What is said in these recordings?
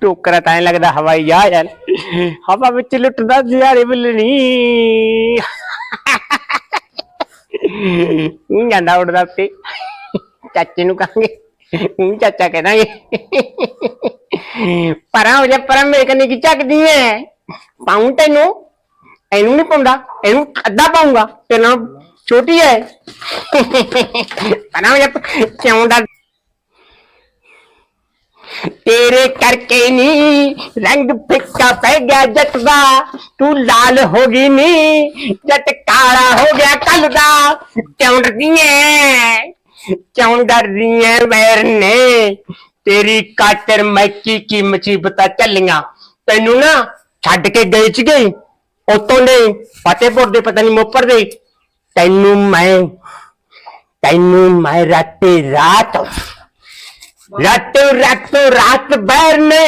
ਟੋਕਰਾ ਤਾਂ ਲੱਗਦਾ ਹਵਾਈ ਜਹਾਜ਼ ਹੈ ਹਵਾ ਵਿੱਚ ਲੁੱਟਦਾ ਜਿਆਰੇ ਬਿੱਲਣੀ ਉਹ ਜਾਂਦਾ ਉੱਡਦਾ ਉੱਤੇ। ਚਾਚੇ ਨੂੰ ਕਹਾਂਗੇ ਉਹ ਚਾਚਾ ਕਹਿਣਾਗੇ ਪਰਾਂ ਹੋ ਜਾ, ਪਰਾਂ ਮੇਰੇ ਕੰਨੀ ਕੀ ਚੱਕਦੀ ਐ। ਪਾਉਂ ਤੈਨੂੰ, ਇਹਨੂੰ ਨਹੀਂ ਪਾਉਂਦਾ, ਇਹਨੂੰ ਅੱਧਾ ਪਾਉਂਗਾ। ਤੇ ਨਾ ਛੋਟੀ ਐ। ਪਰਾਂ ਹੋ ਜਾ ਕਿਉਂ ਦਾ ਤੇਰੇ ਕਰਕੇ ਨੀ ਰੰਗ ਫਿੱਕਾ ਪੈ ਗਿਆ ਜੱਟ ਦਾ ਤੂੰ ਲਾਲ ਹੋ ਗਈ ਨੀ, ਜੱਟ ਕਾਲਾ ਹੋ ਗਿਆ ਕੱਲ ਦਾ। ਕਿਉਂ ਐ ਕਿਉਂ ਐ ਵੈਰ ਨੇ। ਤੇਰੀ ਕਾਤਰ ਮੈਕੀ ਕੀ ਮੁਸੀਬਤਾਂ ਚੱਲੀਆਂ। ਤੈਨੂੰ ਨਾ ਛੱਡ ਕੇ ਗਏ ਚ ਗਈ ਉਤੋਂ ਦੇ, ਫਤਿਹਪੁਰ ਦੇ, ਪਤਾ ਨਹੀਂ ਮੋਪਰ ਦੇ। ਤੈਨੂੰ ਮੈਂ ਤੈਨੂੰ ਮੈਂ ਰਾਤੇ ਰਾਤ ਰਾਤੋਂ ਰਾਤੋਂ ਰਾਤ ਬੈਰ ਨੇ।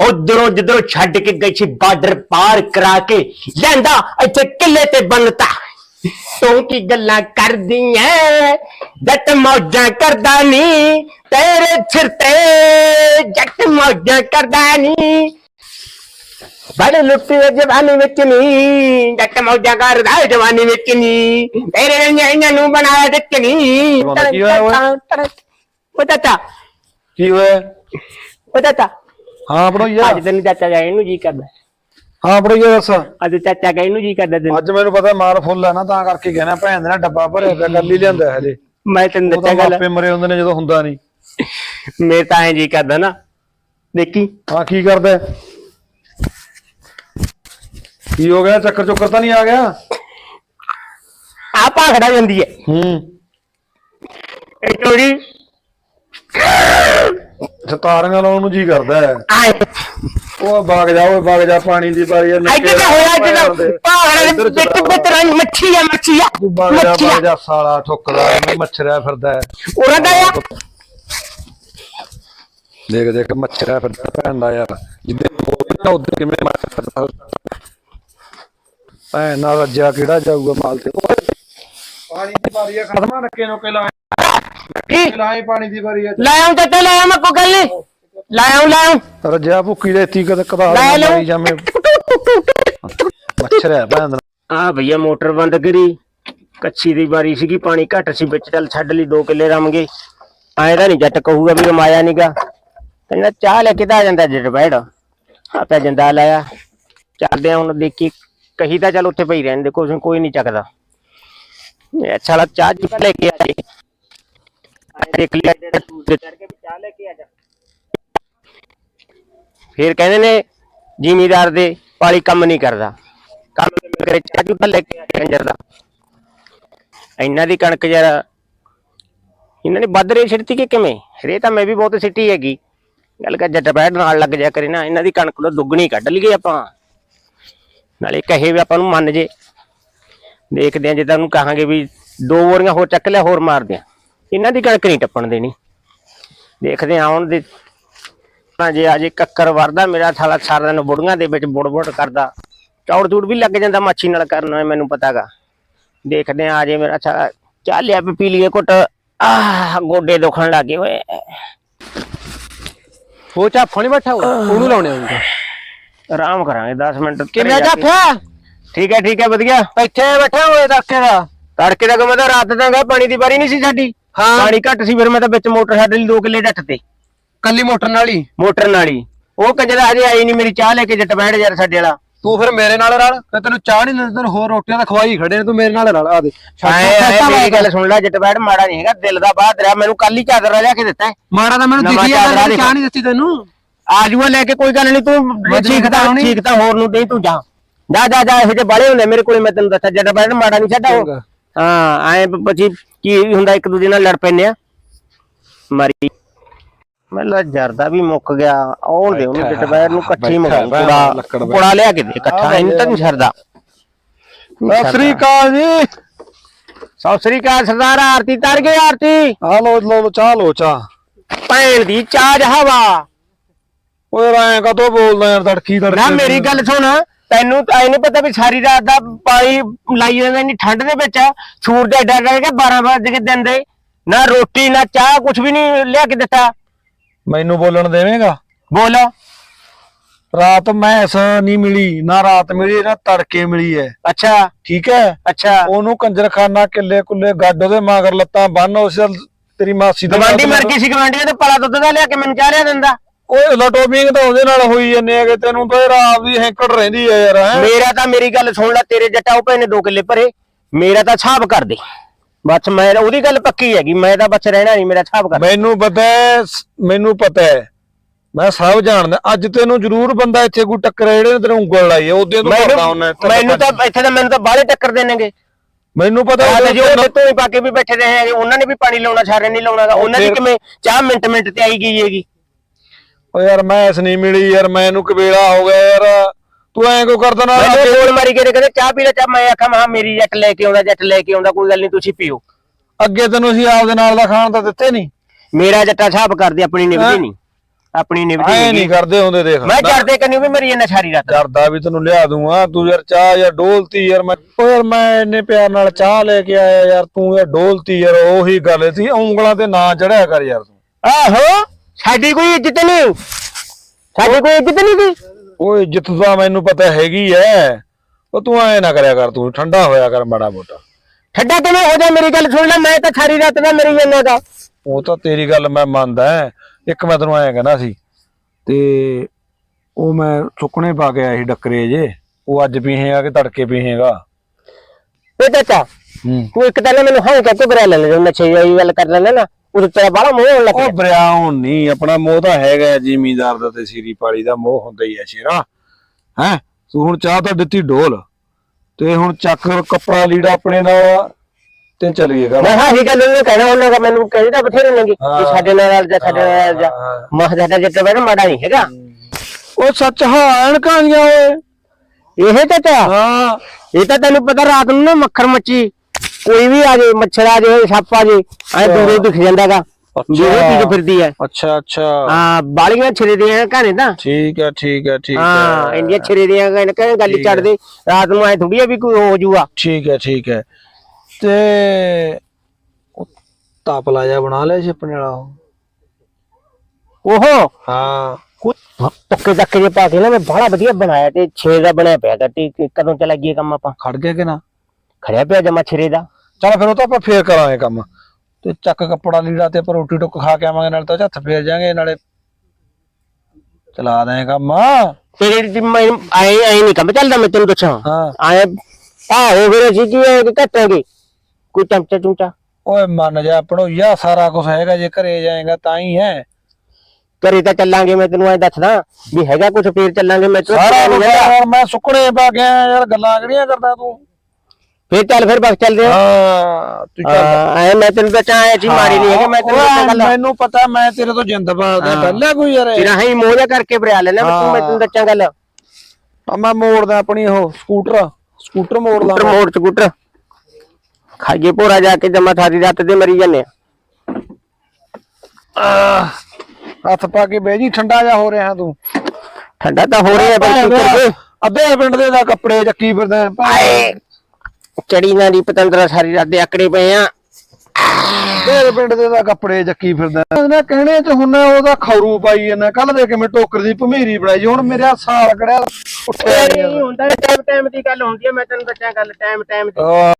ਉਧਰੋਂ ਜਿੱਧਰੋਂ ਛੱਡ ਕੇ ਗਈ ਸੀ ਬਾਰਡਰ ਪਾਰ ਕਰਾ ਕੇ ਲੈਂਦਾ ਇੱਥੇ ਕਿੱਲੇ ਤੇ ਬੰਨਤਾ। ਤੂੰ ਕੀ ਗੱਲਾਂ ਕਰਦੀ ਐ ਜੱਟ ਮੌਜਾਂ ਕਰਦਾ ਨੀ। ਤੇਰੇ ਸਿਰ ਤੇ ਜੱਟ ਮੌਜਾਂ ਕਰਦਾ ਨੀ। ਬੜੇ ਲੁੱਟੀ ਹੋਈ ਜਵਾਨੀ ਵਿੱਚ ਨੀ ਜੱਟ ਮੌਜਾਂ ਕਰਦਾ ਜਵਾਨੀ ਵਿੱਚ ਨੀ। ਤੇਰੇ ਨੇ ਇਹਨਾਂ ਨੂੰ ਬਣਾਇਆ ਦਿੱਤ ਨੀ। ਬੰਦਾ ਕੀ ਹੋਇਆ ਓਏ? ਉਹ ਚਾਚਾ ਕੀ ਹੋਇਆ? ਉਹ ਚਾਚਾ। ਹਾਂ ਪੜੋਈਆ ਅੱਜ ਤੈਨੂੰ ਚਾਚਾ ਗਏ ਨੂੰ ਜੀ ਕਰਦਾ। ਹਾਂ ਪੜੋਈਆ ਦੱਸ? ਅੱਜ ਚਾਚਾ ਗਏ ਨੂੰ ਜੀ ਕਰਦਾ ਤੈਨੂੰ। ਅੱਜ ਮੈਨੂੰ ਪਤਾ ਮਾਲ ਫੁੱਲ ਹੈ ਨਾ ਤਾਂ ਕਰਕੇ ਕਹਿਣਾ ਭੈਣ ਦੇ ਨਾਲ ਡੱਬਾ ਭਰਿਆ ਪਿਆ ਗੱਲ ਹੀ ਲਿਆਂਦਾ ਹਜੇ। ਮੈਂ ਤੈਨੂੰ ਦੱਸਿਆ ਗੱਲ। ਮਾਪੇ ਮਰੇ ਹੁੰਦੇ ਨੇ ਜਦੋਂ ਹੁੰਦਾ ਨਹੀਂ। ਮੇਰੇ ਤਾਂ ਐਂ ਜੀ ਕਰਦਾ ਨਾ। ਦੇਖੀ। ਹਾਂ ਕੀ ਕਰਦਾ? ਕੀ ਹੋ ਗਿਆ? ਚੱਕਰ ਚੁੱਕਰ ਤਾਂ ਨਹੀਂ ਆ ਗਿਆ? ਆ ਭਾਖੜਾ ਜਾਂਦੀ ਹੈ। ਹੂੰ। ਇਹ ਚੋਰੀ ਸਤਾਰੀਆਂ ਲਾਉਣ ਨੂੰ ਜੀ ਕਰਦਾ ਹੈ। ਆਏ। ਉਹ ਬਾਗ ਜਾ ਓਏ ਬਾਗ ਜਾ ਪਾਣੀ ਦੀ ਬਾਰੀ ਹੈ ਅੱਜ ਤਾਂ ਹੋਇਆ ਜਦੋਂ ਭਾਖੜਾ ਦੇ ਵਿੱਚ ਵਿੱਚ ਰਾਂ ਮੱਛੀ ਆ ਮੱਛੀ ਆ ਤੂੰ ਬਾਗ ਜਾ ਮੱਛੀ ਬਾਗ ਆ ਜਾ ਸਾਲਾ ਠੁੱਕਦਾ ਐਵੇਂ ਮੱਛਰਿਆ ਫਿਰਦਾ ਹੈ। ਉਹਨਾਂ ਦਾ ਆ। ਦੇਖ ਦੇਖ ਮੱਛਰਿਆ ਫਿਰਦਾ ਭੈਣ ਦਾ ਯਾਰ। ਜਿੱਦੇ ਮੋਟਾ ਉਦੋਂ ਕਿਵੇਂ ਮੱਛਰ ਭੈਣ ਨਾਲ ਰੱਜਿਆ ਕਿਹੜਾ ਜਾਊਗਾ ਮਾਲ ਤੇ? ਪਾਣੀ ਦੀ ਵਾਰੀ ਆ ਖਤਮਾ ਨੱਕੇ ਨੂੰ ਕੇ ਲਾਏ। ਕੀ? ਲਾਏ ਪਾਣੀ ਦੀ ਵਾਰੀ ਆ ਲੈ ਆਉਂ ਚਾਚਾ ਲੈ ਆਉਂ ਮੈਂ ਕੋਈ ਗੱਲ ਨਹੀਂ ਲੈ ਆਉਂ ਲੈ ਆਉਂ। ਰੱਜਿਆ ਭੁੱਕੀ ਦੇ ਤੀ ਕਦ ਕਦਾ ਲੈ ਲਓ। ਮਾਰੀ ਜਾਵੇਂ ਮੱਛਰਿਆ ਭੈਣ ਦਾ। ਆ ਭਈਆ ਮੋਟਰ ਬੰਦ ਕਰੀ। ਕੱਚੀ ਦੀ ਵਾਰੀ ਸੀਗੀ ਪਾਣੀ ਘੱਟ ਸੀ ਵਿੱਚ। ਚੱਲ ਛੱਡ ਲਈ 2 ਕਿੱਲੇ ਰਮ ਗਏ। ਐਂ ਤਾਂ ਨਹੀਂ ਜੱਟ ਕਹੂਗਾ ਵੀ ਰਮਾਇਆ ਨੀਗਾ ਕਹਿੰਦਾ ਚਾਹ ਲੈ ਕੇ ਤਾਂ ਆ ਜਾਂਦਾ ਜੱਟ ਬੈੜ ਆਪੇ ਜੰਦਾ ਲਾਇਆ। ਚੱਲਦੇ ਆ ਹੁਣ ਦੇਖੀ। ਕਹੀ ਤਾਂ ਚੱਲ ਉੱਥੇ ਪਈ ਰਹਿਣ ਦੇ ਕੁਛ ਕੋਈ ਨਹੀਂ ਚੱਕਦਾ। ਇਹ ਅੱਛਾ ਲਾ ਚਾਹ ਚੁੱਕ ਲੈ ਕੇ ਆ ਜੇ। ਐਂ ਦੇਖ ਵੀ ਚਾਹ ਲੈ ਕੇ ਆ ਜਾ। ਫਿਰ ਕਹਿੰਦੇ ਨੇ, ਜ਼ਿਮੀਦਾਰ ਦੇ ਪਾਲੀ ਕੰਮ ਨਹੀਂ ਕਰਦਾ। ਕੰਮ ਕਰੇ ਚਾਜੂ ਤਾਂ ਲੈ ਕੇ ਕੰਜਰ ਦਾ ਇਹਨਾਂ ਦੀ ਕਣਕ ਯਾਰ, ਇਹਨਾਂ ਨੇ ਵੱਧ ਰੇ ਛਿੜਤੀ ਕਿ ਕਿਵੇਂ? ਰੇ ਤਾਂ ਮੈਂ ਵੀ ਬਹੁਤ ਸਿੱਟੀ ਹੈਗੀ। ਗੱਲ ਕਰ, ਜੱਟ ਬੈਠ ਨਾਲ ਲੱਗ ਜਾ ਕਰੇ ਨਾ, ਇਹਨਾਂ ਦੀ ਕਣਕ ਨੂੰ ਦੁੱਗਣੀ ਕੱਢ ਲਈਏ ਆਪਾਂ। ਨਾਲੇ ਕਹੇ ਵੀ ਆਪਾਂ ਨੂੰ ਮੰਨ ਜੇ। ਦੇਖਦੇ ਆ ਜੇ ਤੁਹਾਨੂੰ ਕਹਾਂਗੇ ਵੀ ਦੋ ਬੋਰੀਆਂ ਹੋਰ ਚੱਕ ਲਿਆ, ਹੋਰ ਮਾਰਦੇ ਆ ਇਹਨਾਂ ਦੀ ਕਣਕ ਨਹੀਂ ਟੱਪਣ ਦੇਣੀ। ਦੇਖਦੇ ਆ ਹੁਣ ਦੇ ਤਾਂ ਜੇ ਅਜੇ ਕੱਕਰ ਵਰਦਾ ਮੇਰਾ ਥਾਲਾ ਸਾਰਾ ਦਿਨ ਬੁੜੀਆਂ ਦੇ ਵਿੱਚ ਬੁੜ-ਬੁੜ ਕਰਦਾ। ਚੌੜ ਚੂੜ ਵੀ ਲੱਗ ਜਾਂਦਾ ਮੱਛੀ ਨਾਲ ਕਰਨਾ ਮੈਨੂੰ ਪਤਾਗਾ। ਦੇਖਦੇ ਆ ਅਜੇ ਮੇਰਾ ਥਾਲਾ ਚਾਹ ਲਿਆ ਪੀ ਲਈਏ ਘੁੱਟ। ਆਹ ਗੋਡੇ ਦੁਖਣ ਲੱਗੇ ਓਏ। ਉਹ ਝਾਫਾ ਨਹੀਂ ਬੈਠਾ ਹੋਇਆ ਉਹਨੂੰ ਲਾਉਣੇ ਆਉਂਦੇ ਆਰਾਮ ਕਰਾਂਗੇ 10 ਮਿੰਟ ਕਿਵੇਂ ਘਰੇ ਜਾ ਕੇ। ਝਾਫਿਆ ਠੀਕ ਹੈ ਠੀਕ ਹੈ ਵਧੀਆ। ਇੱਥੇ ਬੈਠਾ ਹੋਏ ਤੜਕੇ ਦਾ। ਤੜਕੇ ਦਾ ਤਾਂ ਰਾਤ ਦਾ ਗਾ ਪਾਣੀ ਦੀ ਵਾਰੀ ਨਹੀਂ ਸੀ ਸਾਡੀ ਹਾਂ। ਪਾਣੀ ਘੱਟ ਸੀ ਫਿਰ ਮੈਂ ਤਾਂ ਵਿੱਚ ਮੋਟਰ ਛੱਡ ਲਈ 2 ਕਿੱਲੇ ਡੱਟ ਤੇ ਕੱਲੀ ਮੋਟਰ ਨਾਲ ਹੀ ਮੋਟਰ ਨਾਲ ਹੀ ਉਹ ਕੰਜਰਾ ਹਜੇ ਆਈ ਨਹੀਂ ਮੇਰੀ ਚਾਹ ਲੈ ਕੇ ਜੱਟ ਬੈਠ ਯਾਰ ਸਾਡੇ ਵਾਲਾ ਤੂੰ ਫਿਰ ਮੇਰੇ ਨਾਲ ਰਲ ਮੈਂ ਤੈਨੂੰ ਚਾਹ ਨਹੀਂ ਦਿੰਦਾ ਤੈਨੂੰ ਹੋਰ ਰੋਟੀਆਂ ਤਾਂ ਖਵਾਈ ਖੜੇ ਨੇ ਤੂੰ ਮੇਰੇ ਨਾਲ ਰਲ ਆ ਦੇ ਆਏ ਮੇਰੀ ਗੱਲ ਸੁਣ ਲੈ ਜੱਟ ਬੈਠ ਮਾੜਾ ਨਹੀਂ ਹੈਗਾ ਦਿਲ ਦਾ ਬਾਤ ਰਿਹਾ ਮੈਨੂੰ ਕੱਲ ਹੀ ਚਾਦਰ ਲਿਆ ਕੇ ਦਿੱਤਾ ਹੈ। ਮਾੜਾ ਤਾਂ ਮੈਨੂੰ ਦਿਖੀ ਜਾਂਦਾ। ਚਾਹ ਨਹੀਂ ਦਿੱਤੀ ਤੈਨੂੰ ਆ ਜੂਆ ਲੈ ਕੇ ਕੋਈ ਗੱਲ ਨਹੀਂ ਤੂੰ ਠੀਕ ਤਾਂ ਬਤਾਉਣੀ। ਠੀਕ ਤਾਂ ਹੋਰ ਨੂੰ ਦੇ ਤੂੰ ਜਾ ਜਾ ਜਾ ਜਾ ਇਹੋ ਜਿਹੇ ਬਾਲੇ ਹੁੰਦੇ ਮੇਰੇ ਕੋਲੇ ਮੈਂ ਤੈਨੂੰ ਦੱਸਿਆ ਜੱਟ ਬੈਠ ਮਾੜਾ ਨਹੀਂ ਛੱਡਾ ਉਹ ਚੰਗਾ। ਹਾਂ ਐ ਕੀ ਹੁੰਦਾ ਇੱਕ ਦੂਜੇ ਨਾਲ ਲੜ ਪੈਂਦੇ ਆ? ਮਰੀ। ਮੈਂ ਲਾ ਜਰਦਾ ਵੀ ਮੁੱਕ ਗਿਆ। ਆਉਣ ਦੇ ਉਹਨੂੰ ਬੈਠ। ਨੂੰ ਇਕੱਠੀ ਬੈਠਾ, ਕੁੜਾ। ਕੁੜਾ ਲਿਆ ਕੇ ਦੇ। ਇਕੱਠਾ ਇਹਨੂੰ ਤਾਂ ਨਹੀਂ ਛੱਡਦਾ ਸਤਿ ਸ੍ਰੀ ਅਕਾਲ ਜੀ। ਸਤਿ ਸ੍ਰੀ ਅਕਾਲ ਸਰਦਾਰ ਆਰਤੀ। ਤਰ ਗਏ ਆਰਤੀ। ਆ ਲੋ ਲੋ ਚਾਹ ਲੋ ਚਾਹ। ਭੈਣ ਦੀ ਚਾਜ ਹਵਾ ਓਏ ਰਾਂ ਕਦੋਂ ਬੋਲਦਾ ਯਾਰ ਤੜਕੀ ਤੜਕੀ ਨਾ ਮੇਰੀ ਗੱਲ ਸੁਣ। ਤੈਨੂੰ ਤਾਂ ਇਹ ਨਹੀਂ ਪਤਾ ਵੀ ਸਾਰੀ ਰਾਤ ਦਾ ਪਾਣੀ ਲਾਈ ਜਾਂਦਾ ਨਹੀਂ ਠੰਡ ਦੇ ਵਿੱਚ ਸੂਰਜ ਐਡਾ ਐਡਾ ਕੇ 12 ਵਜੇ ਕੇ ਦਿਨ ਦੇ ਨਾ ਰੋਟੀ ਨਾ ਚਾਹ ਕੁਝ ਵੀ ਨਹੀਂ ਲਿਆ ਕੇ ਦਿੱਤਾ। ਮੈਨੂੰ ਬੋਲਣ ਦੇਵੇਂਗਾ? ਬੋਲ। ਰਾਤ ਮੈਸ ਨਹੀਂ ਮਿਲੀ ਨਾ ਰਾਤ ਮਿਲੀ ਨਾ ਤੜਕੇ ਮਿਲੀ ਹੈ ਅੱਛਾ। ਠੀਕ ਹੈ ਅੱਛਾ। ਉਹਨੂੰ ਕੰਜਰਖਾਨਾ ਕਿੱਲੇ ਕੁੱਲੇ ਗੱਡ ਉਹਦੇ ਮਗਰ ਲੱਤਾਂ ਬੰਨ ਉਸ ਤੇਰੀ ਮਾਸੀ ਦਾ ਗਵਾਂਡੀ ਮਰ ਗਈ ਸੀ ਗਵਾਂਡੀ ਤੇ ਪਲਾ ਦੁੱਧ ਦਾ ਲਿਆ ਕੇ ਮੈਨੂੰ ਚਾਹ ਰਿਆ ਦਿੰਦਾ। ਓਏ ਲਟੋਬਿੰਗ ਤਾਂ ਉਹਦੇ ਨਾਲ ਹੋਈ ਜੰਨੇ ਹੈਗੇ ਤੈਨੂੰ ਤਾਂ ਯਾਰ ਆਪਦੀ ਹੈਂਕੜ ਰਹਿੰਦੀ ਹੈ ਯਾਰ ਹੈਂ। ਮੇਰਾ ਤਾਂ ਮੇਰੀ ਗੱਲ ਸੁਣ ਲੈ ਤੇਰੇ ਜੱਟਾ ਉਹ ਪੈਨੇ ਦੋ ਕਿੱਲੇ ਭਰੇ ਮੇਰਾ ਤਾਂ ਛਾਪ ਕਰ ਦੇ ਬਸ ਮੈਂ ਉਹਦੀ ਗੱਲ ਪੱਕੀ ਹੈਗੀ ਮੈਂ ਤਾਂ ਬਸ ਰਹਿਣਾ ਨਹੀਂ ਮੇਰਾ ਛਾਪ ਕਰ ਮੈਨੂੰ ਪਤਾ ਹੈ ਸ- ਮੈਨੂੰ ਪਤਾ ਹੈ ਮੈਂ ਸਭ ਜਾਣਦਾ ਅੱਜ ਤੈਨੂੰ ਜ਼ਰੂਰ ਬੰਦਾ ਇੱਥੇ ਕੋਈ ਟੱਕਰ ਜਿਹੜੇ ਨੇ ਤੈਨੂੰ ਉਂਗਲ ਲਾਈ ਹੈ ਉਹਦੇ ਤੋਂ ਉਹਨੇ ਮੈਨੂੰ ਤਾਂ ਇੱਥੇ ਤਾਂ ਮੈਨੂੰ ਤਾਂ ਬਾਹਲੇ ਟੱਕਰ ਦੇਣਗੇ ਮੈਨੂੰ ਪਤਾ ਉਹਦੇ ਜੀ ਉਹ ਤੋਂ ਹੀ ਪਾ ਕੇ ਵੀ ਬੈਠੇ ਰਹੇ ਹੈਗੇ ਉਹਨਾਂ ਨੇ ਵੀ ਪਾਣੀ ਲਾਉਣਾ ਸਾਰੇ ਨਹੀਂ ਲਾਉਣਾ ਗਾ। ਉਹਨਾਂ ਦੀ ਫਿਰ- ਕਿਵੇਂ ਚਾਹ ਮਿੰਟ ਮਿੰਟ ਤੇ ਆਈ ਗਈ ਹੈਗੀ ਓ ਯਾਰ ਮੈਂ ਇਸ ਨਹੀਂ ਮਿਲੀ ਯਾਰ ਮੈਨੂੰ ਕਬੇਲਾ ਹੋ ਗਿਆ ਯਾਰ। ਤੂੰ ਐਂ ਕਿਉਂ ਕਰਦਾ ਨਾ? ਮੈਨੂੰ ਗੋਲ ਮਾਰੀ ਕੇ ਕਹਿੰਦੇ ਚਾਹ ਪੀ ਲੈ ਚਾਹ। ਮੈਂ ਆਖਾਂ ਮਹਾ ਮੇਰੀ ਜੱਟ ਲੈ ਕੇ ਆਉਂਦਾ ਜੱਟ ਲੈ ਕੇ ਆਉਂਦਾ ਕੋਈ ਗੱਲ ਨਹੀਂ ਤੁਸੀਂ ਪੀਓ। ਅੱਗੇ ਤੈਨੂੰ ਅਸੀਂ ਆਪਦੇ ਨਾਲ ਦਾ ਖਾਣ ਤਾਂ ਦਿੱਤੇ ਨਹੀਂ। ਮੇਰਾ ਜੱਟਾ ਛਾਪ ਕਰਦੀ ਆਪਣੀ ਨਿਭਦੀ ਨਹੀਂ। ਆਪਣੀ ਨਿਭਦੀ ਐ ਨਹੀਂ ਨਹੀਂ ਕਰਦੇ ਹੁੰਦੇ ਦੇਖ। ਮੈਂ ਕਰਦੇ ਕੰਨੀ ਵੀ ਮੇਰੀ ਇਹਨਾਂ ਸਾਰੀ ਰਾਤ। ਕਰਦਾ ਵੀ ਤੈਨੂੰ ਲਿਆ ਦੂੰਗਾ। ਤੂੰ ਯਾਰ ਚਾਹ ਯਾਰ ਡੋਲਤੀ ਯਾਰ ਮੈਂ ਓ ਯਾਰ ਮੈਂ ਇੰਨੇ ਪਿਆਰ ਨਾਲ ਚਾਹ ਲੈ ਕੇ ਆਇਆ ਯਾਰ ਤੂੰ ਯਾਰ ਡੋਲਤੀ ਯਾਰ ਉਹੀ ਗੱਲ ਸੀ। ਉਂਗਲਾਂ ਤੇ ਨਾ ਚੜਿਆ ਕਰ ਯਾਰ ਤੂੰ। ਆਹੋ। ਸਾਡੀ ਕੋਈ ਇੱਜ਼ਤ ਨਹੀਂ। ਸਾਡੀ ਕੋਈ ਇੱਜ਼ਤ ਨਹੀਂ ਦੀ ਓਏ ਜਿੱਤ ਤਾਂ ਮੈਨੂੰ ਪਤਾ ਹੈਗੀ ਐ। ਉਹ ਤੂੰ ਐ ਨਾ ਕਰਿਆ ਕਰ ਤੂੰ ਠੰਡਾ ਹੋਇਆ ਕਰ ਮਾੜਾ ਮੋਟਾ। ਠੱਡਾ ਕਿਵੇਂ ਹੋ ਜਾ ਮੇਰੀ ਗੱਲ ਸੁਣ ਲੈ ਮੈਂ ਤਾਂ ਸਾਰੀ ਰਾਤ ਦਾ ਮਰੀ ਜਾਂਦਾ ਦਾ ਉਹ ਤਾਂ ਤੇਰੀ ਗੱਲ ਮੈਂ ਮੰਨਦਾ ਐ। ਇੱਕ ਮੈਂ ਤੈਨੂੰ ਐਂ ਕਹਿੰਦਾ ਸੀ ਤੇ ਉਹ ਮੈਂ ਸੁੱਕਣੇ ਪਾ ਕੇ ਆਇਆ ਸੀ ਡੱਕਰੇ ਜੇ। ਉਹ ਅੱਜ ਪੀਹੇਗਾ ਕਿ ਤੜਕੇ ਪੀਹੇਗਾ? ਤੇ ਚਾਚਾ ਹੂੰ। ਤੂੰ ਇੱਕ ਤਾਂ ਨਾ ਮੈਨੂੰ ਹਾਂ ਕਹਿ ਕੇ ਬਰਾ ਲੈ ਲੈ ਮੈਂ ਛੇ ਵਾਲੀ ਗੱਲ ਕਰ ਲੈਣਾ ਨਾ। ਉਹ ਤੇਰਾ ਬਾਲਾ ਮੋਹ ਹੋਣ ਲੱਗ ਉਹ ਗਿਆ ਬਰਿਆਉਣ ਨਹੀਂ ਆਪਣਾ ਮੋਹ ਤਾਂ ਹੈਗਾ ਜ਼ਿਮੀਦਾਰ ਦਾ ਤੇ ਸੀਰੀ ਪਾਲੀ ਦਾ ਮੋਹ ਹੁੰਦਾ ਹੀ ਐ ਸ਼ੇਰਾ। ਹੈ? ਤੂੰ ਹੁਣ ਚਾਹ ਤਾਂ ਦਿੱਤੀ ਡੋਲ ਤੇ ਹੁਣ ਚੱਕ ਕੱਪੜਾ ਲੀੜਾ ਆਪਣੇ ਨਾਲ ਤੇ ਚੱਲੀਏ ਘਰ। ਮੈਂ ਹਾਂ ਇਹ ਗੱਲ ਉਹਨੇ ਕਹਿਣਾ ਉਹਨਾਂ ਦਾ ਮੈਨੂੰ ਕਹਿੰਦਾ ਬਥੇਰੇ ਨੇਗੇ ਕਿ ਹਾਂ। ਸਾਡੇ ਨਾਲ ਜਾ ਸਾਡੇ ਨਾਲ ਜਾ। ਹਾਂ। ਮੈਂ ਕਿਹਾ ਸਾਡਾ ਜੱਟ ਬੈਠਾ ਮਾੜਾ ਨਹੀਂ ਹੈਗਾ। ਉਹ ਸੱਚ ਹਾਂ ਕਹਾਣੀਆਂ ਓਏ। ਇਹ ਚਾਚਾ ਹਾਂ। ਇਹ ਤਾਂ ਤੈਨੂੰ ਪਤਾ ਰਾਤ ਨੂੰ ਨਾ ਮੱਖਰ ਮੱਛੀ ਕੋਈ ਵੀ ਆ ਜੇ ਮੱਛਰ ਆ ਜੇ ਸੱਪ ਆ ਜੇ ਐ ਦੂਰੋਂ ਦਿਖ ਜਾਂਦਾਗਾ ਜਿਹੜੇ ਪੀਛੇ ਫਿਰਦੀ ਐ। ਅੱਛਾ ਅੱਛਾ। ਹਾਂ ਬਾਲੀਆਂ ਛਿਰੇ ਦੀਆਂ ਘਾਣੇ ਤਾਂ ਠੀਕ ਹੈ ਠੀਕ ਹੈ ਠੀਕ ਹਾਂ ਹੈ ਇੰਡੀਆ ਛਿਰੇ ਦੀਆਂ ਕਹਿੰਦੇ ਕਹਿੰਦੇ ਗੱਲ ਹੈ। ਚੜਦੇ ਰਾਤ ਨੂੰ ਐ ਥੋੜੀ ਆ ਵੀ ਕੋਈ ਹੋ ਜੂਗਾ। ਠੀਕ ਹੈ ਠੀਕ ਹੈ ਤੇ ਉਹ ਤਾਪਲਾ ਜਾ ਬਣਾ ਲਿਆ ਸੀ ਆਪਣੇ ਵਾਲਾ ਉਹ? ਹਾਂ। ਟੱਕੇ ਟੱਕੇ ਜੇ ਪਾ ਕੇ ਨਾ ਮੈਂ ਬੜਾ ਵਧੀਆ ਬਣਾਇਆ ਤੇ ਛੇ ਦਾ ਬਣਿਆ ਪਿਆ ਤੇ ਕਦੋਂ ਚਲਾ ਗਿਆ ਕੰਮ ਆਪਾਂ। ਖੜ ਗਿਆ ਕਿ ਨਾ? ਖੜਿਆ ਪਿਆ ਜਮਾ ਛਿਰੇ ਦਾ? ਚਲ ਫਿਰ ਉਹ ਤਾਂ ਆਪਾਂ ਫੇਰ ਕਰਾਂਗੇ ਕੰਮ। ਤੇ ਚੱਕ ਕੱਪੜਾ ਲੀੜਾ ਤੇ ਆਪਾਂ ਰੋਟੀ ਟੁੱਕ ਖਾ ਕੇ ਆਵਾਂਗੇ ਨਾਲ ਤਾਂ ਹੱਥ ਫੇਰ ਜਾਾਂਗੇ ਨਾਲੇ ਚਲਾ ਦਾਂਗੇ ਕੰਮ। ਤੇਰੇ ਤੇ ਮੈਂ ਆਏ ਆਏ ਨਹੀਂ ਕੰਮ ਚੱਲਦਾ ਮੈਂ ਤੈਨੂੰ ਦੱਸਾਂ। ਹਾਂ। ਆਏ ਆਹੋ ਫਿਰ ਅਸੀਂ ਕੀ ਹੈ ਕਿ ਘਟਾਂਗੇ ਕੋਈ ਚਮਚਾ ਚੁੰਚਾ? ਓਏ ਮੰਨ ਜਾ ਪੜੋਈਆ ਸਾਰਾ ਕੁਝ ਹੈਗਾ ਜੇ ਘਰੇ ਜਾਏਗਾ ਤਾਂ ਹੀ ਹੈ। ਘਰੇ ਤਾਂ ਚੱਲਾਂਗੇ ਮੈਂ ਤੈਨੂੰ ਐ ਦੱਸਦਾ ਵੀ ਹੈਗਾ ਕੁਝ ਫੇਰ ਚੱਲਾਂਗੇ ਮੈਂ ਸਾਰਾ ਕੁਝ ਹੈਗਾ। ਮੈਂ ਸੁੱਕਣੇ ਪਾ ਗਿਆ ਯਾਰ ਗੱਲਾਂ ਕਿਹੜੀਆਂ ਕਰਦਾ ਤੂੰ? ਫੇਰ ਚੱਲ ਫਿਰ ਬਸ ਚੱਲਦੇ ਆ। ਹਾਂ ਤੂੰ ਚੱਲ। ਆਏ ਮੈਂ ਤੈਨੂੰ ਆਏ ਜੀ ਮਾੜੀ ਨਹੀਂ ਹੈਗੀ ਮੈਂ ਤੈਨੂੰ ਓਏ, ਗੱਲ। ਮੈਨੂੰ ਪਤਾ ਮੈਂ ਤੇਰੇ ਤੋਂ ਜਿੰਦ ਬਾਲਦਾ ਹਾਂ। ਪਹਿਲਾਂ ਕੋਈ ਯਾਰ। ਤੇਰਾ ਹੀ ਮੋਹ ਜਿਹਾ ਕਰਕੇ ਬਰਿਆ ਲੈਣਾ ਤੈਨੂੰ- ਮੈਂ ਤੈਨੂੰ ਦੱਸਾਂ ਗੱਲ। ਮੈਂ ਮੋੜਦਾ ਆਪਣੀ ਉਹ ਸਕੂਟਰ ਸਕੂਟਰ ਮੋੜਦਾ ਸਕੂਟਰ ਮੋੜ ਸਕੂਟਰ। ਖਾਈਏ ਭੋਰਾ ਜਾ ਕੇ ਜਮਾ ਸਾਰੀ ਰਾਤ ਦੇ ਮਰੀ ਜਾਂਦੇ ਆ। ਹੱਥ ਪਾ ਕੇ ਬਹਿ ਜੀ ਠੰਡਾ ਜਾ ਹੋ ਰਿਹਾ ਤੂੰ। ਠੰਡਾ ਤਾਂ ਹੋ ਰਿਹਾ ਪਰ ਕੀ ਅੱਧੇ ਪਿੰਡ ਦੇ ਦਾ ਕੱਪੜੇ ਚੱਕੀ ਫਿਰਦਾ। ਆਏ। ਚੜੀ ਨਾ ਦੀ ਪਤੰਦਰਾ ਸਾਰੀ ਰਾਤ ਦੇ ਆਕੜੇ ਪਏ ਆ। ਤੇਰੇ ਪਿੰਡ ਦੇ ਦਾ ਕੱਪੜੇ ਚੱਕੀ ਫਿਰਦਾ। ਨਾ ਕਹਿਣੇ ਚ ਹੁਣ ਉਹਦਾ ਖੌਰੂ ਪਾਈ ਜਾਂਦਾ ਕੱਲ ਦੇ ਕਿਵੇਂ ਟੋਕਰ ਦੀ ਭਮੀਰੀ ਬਣਾਈ ਹੁਣ ਮੇਰਾ ਸਾਲ ਕੜਿਆ ਉੱਠਿਆ ਨੀ ਜਾਂਦਾ। ਹੁੰਦਾ ਟਾਈਮ ਟਾਈਮ ਦੀ ਗੱਲ ਹੁੰਦੀ ਹੈ ਮੈਂ ਤੈਨੂੰ ਦੱਸਾਂ ਗੱਲ ਟਾਈਮ ਟਾਈਮ ਦੀ।